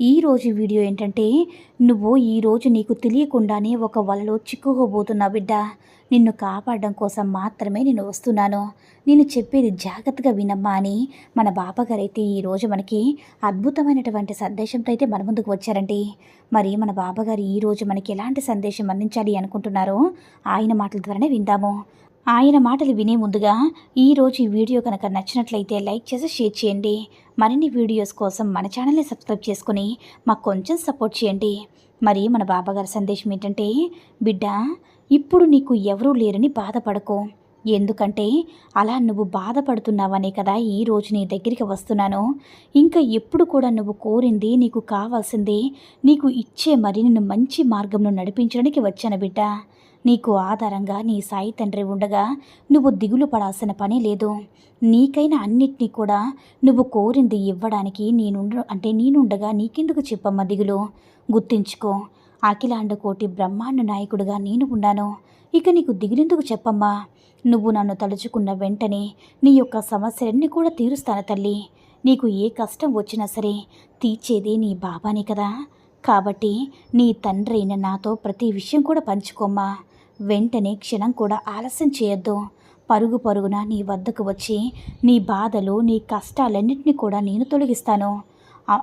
ఈరోజు వీడియో ఏంటంటే నువ్వు ఈరోజు నీకు తెలియకుండానే ఒక వలలో చిక్కుకోబోతున్నా బిడ్డ. నిన్ను కాపాడడం కోసం మాత్రమే నేను వస్తున్నాను. నేను చెప్పేది జాగ్రత్తగా వినమ్మా అని మన బాబాగారైతే ఈరోజు మనకి అద్భుతమైనటువంటి సందేశంతో అయితే మన ముందుకు వచ్చారండి. మరి మన బాబాగారు ఈరోజు మనకి ఎలాంటి సందేశం అందించాలి అనుకుంటున్నారో ఆయన మాటల ద్వారానే విందాము. ఆయన మాటలు వినే ముందుగా ఈరోజు ఈ వీడియో కనుక నచ్చినట్లయితే లైక్ చేసి షేర్ చేయండి. మరిన్ని వీడియోస్ కోసం మన ఛానల్ని సబ్స్క్రైబ్ చేసుకుని మాకు కొంచెం సపోర్ట్ చేయండి. మరి మన బాబాగారి సందేశం ఏంటంటే బిడ్డ ఇప్పుడు నీకు ఎవరూ లేరని బాధపడకు. ఎందుకంటే అలా నువ్వు బాధపడుతున్నావనే కదా ఈ రోజు నీ దగ్గరికి వస్తున్నాను. ఇంకా ఎప్పుడు కూడా నువ్వు కోరింది నీకు కావాల్సింది. నీకు ఇచ్చే మరి నిన్ను మంచి మార్గంలో నడిపించడానికి వచ్చాను బిడ్డ. నీకు ఆధారంగా నీ సాయి తండ్రి ఉండగా నువ్వు దిగులు పడాల్సిన పని లేదు. నీకైనా అన్నిటినీ కూడా నువ్వు కోరింది ఇవ్వడానికి నేనుండ అంటే నేనుండగా నీకెందుకు చెప్పమ్మా దిగులు? గుర్తించుకో అఖిలాండ కోటి బ్రహ్మాండ నాయకుడిగా నేను ఉన్నాను. ఇక నీకు దిగులెందుకు చెప్పమ్మా? నువ్వు నన్ను తలుచుకున్న వెంటనే నీ యొక్క సమస్యలన్నీ కూడా తీరుస్తాను తల్లి. నీకు ఏ కష్టం వచ్చినా సరే తీర్చేదే నీ బాబానే కదా. కాబట్టి నీ తండ్రి అయిన నాతో ప్రతి విషయం కూడా పంచుకోమ్మా. వెంటనే క్షణం కూడా ఆలస్యం చేయొద్దు. పరుగు పరుగున నీ వద్దకు వచ్చి నీ బాధలు నీ కష్టాలన్నింటినీ కూడా నేను తొలగిస్తాను.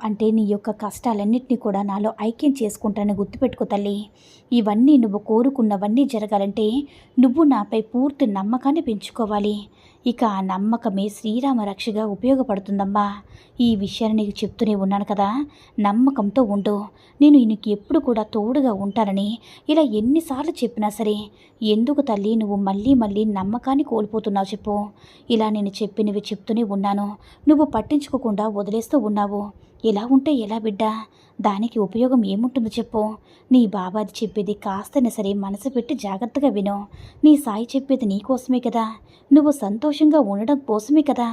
అంటే నీ యొక్క కష్టాలన్నింటినీ కూడా నాలో ఐక్యం చేసుకుంటానని గుర్తుపెట్టుకో తల్లి. ఇవన్నీ నువ్వు కోరుకున్నవన్నీ జరగాలంటే నువ్వు నాపై పూర్తి నమ్మకాన్ని పెంచుకోవాలి. ఇక ఆ నమ్మకమే శ్రీరామ రక్షగా ఉపయోగపడుతుందమ్మా. ఈ విషయాన్ని నీకు చెప్తూనే ఉన్నాను కదా. నమ్మకంతో ఉండు. నేను నీకు ఎప్పుడు కూడా తోడుగా ఉంటానని ఇలా ఎన్నిసార్లు చెప్పినా సరే ఎందుకు తల్లి నువ్వు మళ్ళీ మళ్ళీ నమ్మకాన్ని కోల్పోతున్నావు చెప్పు. ఇలా నేను చెప్పినవి చెప్తూనే ఉన్నాను. నువ్వు పట్టించుకోకుండా వదిలేస్తూ ఉన్నావు. ఇలా ఉంటే ఎలా బిడ్డా? దానికి ఉపయోగం ఏముంటుందో చెప్పు. నీ బాబాది చెప్పేది కాస్తైనా సరే మనసు పెట్టి జాగ్రత్తగా విను. నీ సాయి చెప్పేది నీకోసమే కదా. నువ్వు సంతోషంగా ఉండడం కోసమే కదా.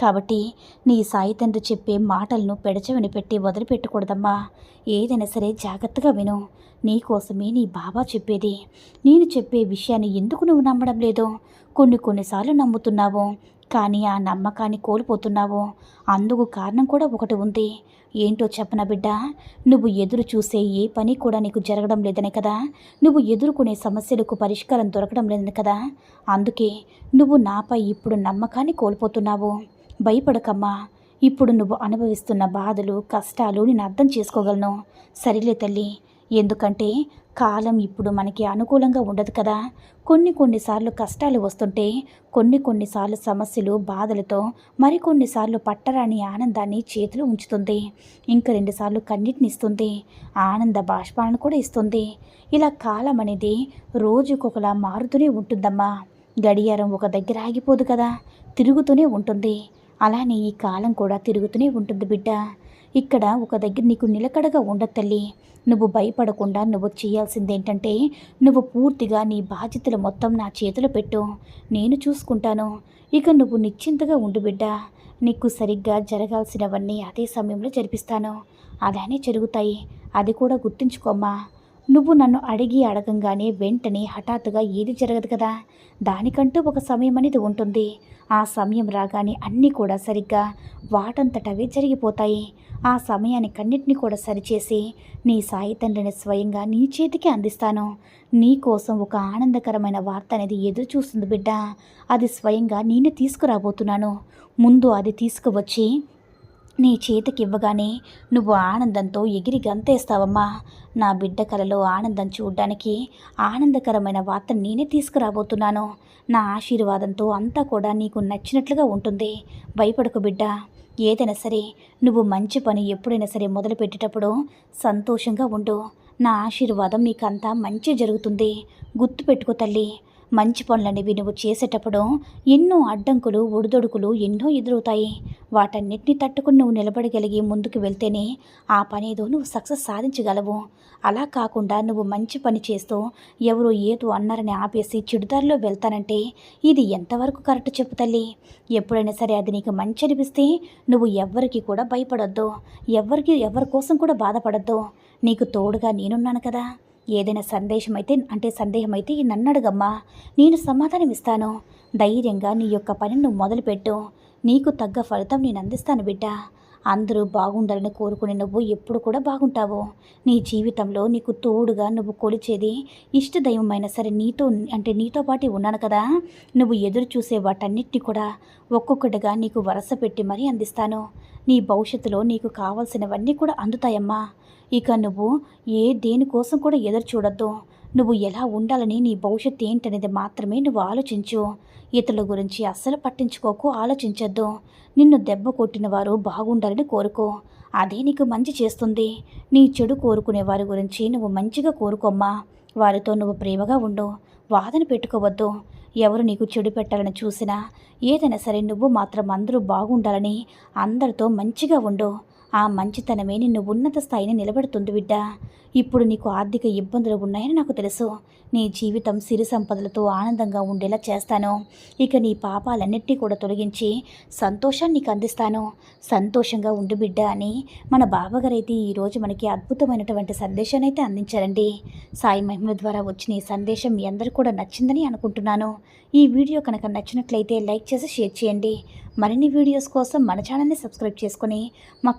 కాబట్టి నీ సాయి తండ్రి చెప్పే మాటలను పెడచవని పెట్టి వదిలిపెట్టకూడదమ్మా. ఏదైనా సరే జాగ్రత్తగా విను. నీకోసమే నీ బాబా చెప్పేది. నేను చెప్పే విషయాన్ని ఎందుకు నువ్వు నమ్మడం లేదు? కొన్ని కొన్నిసార్లు నమ్ముతున్నావు. కానీ ఆ నమ్మకాన్ని కోల్పోతున్నావు. అందుకు కారణం కూడా ఒకటి ఉంది. ఏంటో చెప్పన బిడ్డ? నువ్వు ఎదురు చూసే ఏ పని కూడా నీకు జరగడం లేదనే కదా? నువ్వు ఎదుర్కొనే సమస్యలకు పరిష్కారం దొరకడం లేదని కదా? అందుకే నువ్వు నాపై ఇప్పుడు నమ్మకాన్ని కోల్పోతున్నావు. భయపడకమ్మా. ఇప్పుడు నువ్వు అనుభవిస్తున్న బాధలు కష్టాలు నేను అర్థం చేసుకోగలను. సరిలే తల్లి. ఎందుకంటే కాలం ఇప్పుడు మనకి అనుకూలంగా ఉండదు కదా. కొన్ని కొన్నిసార్లు కష్టాలు వస్తుంటే కొన్ని కొన్నిసార్లు సమస్యలు బాధలతో మరికొన్నిసార్లు పట్టరాని ఆనందాన్ని చేతులు ఉంచుతుంది. ఇంకా రెండుసార్లు కన్నిటిని ఇస్తుంది. ఆనంద బాష్పాలను కూడా ఇస్తుంది. ఇలా కాలం అనేది రోజుకొకలా మారుతూనే ఉంటుందమ్మా. గడియారం ఒక దగ్గర ఆగిపోదు కదా. తిరుగుతూనే ఉంటుంది. అలానే ఈ కాలం కూడా తిరుగుతూనే ఉంటుంది బిడ్డ. ఇక్కడ ఒక దగ్గర నీకు నిలకడగా ఉండదు తల్లి. నువ్వు భయపడకుండా నువ్వు చేయాల్సింది ఏంటంటే నువ్వు పూర్తిగా నీ బాధ్యతలు మొత్తం నా చేతిలో పెట్టు. నేను చూసుకుంటాను. ఇక నువ్వు నిశ్చింతగా ఉండు బిడ్డ. నీకు సరిగ్గా జరగాల్సినవన్నీ అదే సమయంలో జరిపిస్తాను. అలానే జరుగుతాయి. అది కూడా గుర్తుంచుకోమ్మా. నువ్వు నన్ను అడిగి అడగంగానే వెంటనే హఠాత్తుగా ఏది జరగదు కదా? దానికంటూ ఒక సమయం అనేది ఉంటుంది. ఆ సమయం రాగానే అన్నీ కూడా సరిగ్గా వాటంతటవే జరిగిపోతాయి. ఆ సమయాన్ని కన్నిటిని కూడా సరిచేసి నీ సాయి తండ్రిని స్వయంగా నీ చేతికి అందిస్తాను. నీ కోసం ఒక ఆనందకరమైన వార్త అనేది ఎదురు చూస్తుంది బిడ్డ. అది స్వయంగా నేనే తీసుకురాబోతున్నాను. ముందు అది తీసుకువచ్చి నీ చేతికి ఇవ్వగానే నువ్వు ఆనందంతో ఎగిరి గంతేస్తావమ్మా. నా బిడ్డ కలలో ఆనందం చూడ్డానికి ఆనందకరమైన వార్త నేనే తీసుకురాబోతున్నాను. నా ఆశీర్వాదంతో అంతా కూడా నీకు నచ్చినట్లుగా ఉంటుంది. భయపడకు బిడ్డ. ఏదైనా సరే నువ్వు మంచి పని ఎప్పుడైనా సరే మొదలుపెట్టేటప్పుడు సంతోషంగా ఉండు. నా ఆశీర్వాదం నీకంతా మంచి జరుగుతుంది. గుర్తుపెట్టుకో తల్లి. మంచి పనులనేవి నువ్వు చేసేటప్పుడు ఎన్నో అడ్డంకులు ఒడిదొడుకులు ఎన్నో ఎదురవుతాయి. వాటన్నిటిని తట్టుకుని నువ్వు నిలబడగలిగి ముందుకు వెళ్తేనే ఆ పనేదో నువ్వు సక్సెస్ సాధించగలవు. అలా కాకుండా నువ్వు మంచి పని చేస్తూ ఎవరు ఏదో అన్నారని ఆపేసి చెడుదారిలో వెళ్తానంటే ఇది ఎంతవరకు కరెక్ట్ చెప్పు తల్లి. ఎప్పుడైనా సరే అది నీకు మంచి అనిపిస్తే నువ్వు ఎవ్వరికి కూడా భయపడొద్దు. ఎవ్వరికి ఎవరి కోసం కూడా బాధపడద్దు. నీకు తోడుగా నేనున్నాను కదా. ఏదైనా సందేశం అయితే అంటే సందేహం అయితే నన్ను అడగమ్మా. నేను సమాధానం ఇస్తాను. ధైర్యంగా నీ యొక్క పని నువ్వు మొదలుపెట్టు. నీకు తగ్గ ఫలితం నేను అందిస్తాను బిడ్డ. అందరూ బాగుండాలని కోరుకునే నువ్వు ఎప్పుడు కూడా బాగుంటావు. నీ జీవితంలో నీకు తోడుగా నువ్వు కొలిచేది ఇష్టదైవమైన సరే నీతో అంటే నీతో పాటు ఉన్నాను కదా. నువ్వు ఎదురు చూసే వాటన్నిటిని కూడా ఒక్కొక్కటిగా నీకు వరస పెట్టి మరీ అందిస్తాను. నీ భవిష్యత్తులో నీకు కావాల్సినవన్నీ కూడా అందుతాయమ్మా. ఇక నువ్వు ఏ దేనికోసం కూడా ఎదురు చూడొద్దు. నువ్వు ఎలా ఉండాలని నీ భవిష్యత్తు ఏంటనేది మాత్రమే నువ్వు ఆలోచించు. ఇతరుల గురించి అస్సలు పట్టించుకోకు ఆలోచించొద్దు. నిన్ను దెబ్బ కొట్టిన వారు బాగుండాలని కోరుకో. అదే నీకు మంచి చేస్తుంది. నీ చెడు కోరుకునే వారి గురించి నువ్వు మంచిగా కోరుకోమ్మా. వారితో నువ్వు ప్రేమగా ఉండు. వాదన పెట్టుకోవద్దు. ఎవరు నీకు చెడు పెట్టాలని చూసినా ఏదైనా సరే నువ్వు మాత్రం అందరూ బాగుండాలని అందరితో మంచిగా ఉండు. ఆ మంచితనమే నిన్ను ఉన్నత స్థాయిని నిలబెడుతుంది బిడ్డ. ఇప్పుడు నీకు ఆర్థిక ఇబ్బందులు ఉన్నాయని నాకు తెలుసు. నీ జీవితం సిరి సంపదలతో ఆనందంగా ఉండేలా చేస్తాను. ఇక నీ పాపాలన్నింటినీ కూడా తొలగించి సంతోషాన్ని నీకు అందిస్తాను. సంతోషంగా ఉండు బిడ్డ అని మన బాబాగారైతే ఈరోజు మనకి అద్భుతమైనటువంటి సందేశాన్ని అయితే అందించారండి. సాయి మహిమల ద్వారా వచ్చిన ఈ సందేశం మీ అందరికీ కూడా నచ్చిందని అనుకుంటున్నాను. ఈ వీడియో కనుక నచ్చినట్లయితే లైక్ చేసి షేర్ చేయండి. మరిన్ని వీడియోస్ కోసం మన ఛానల్ని సబ్స్క్రైబ్ చేసుకుని మాకు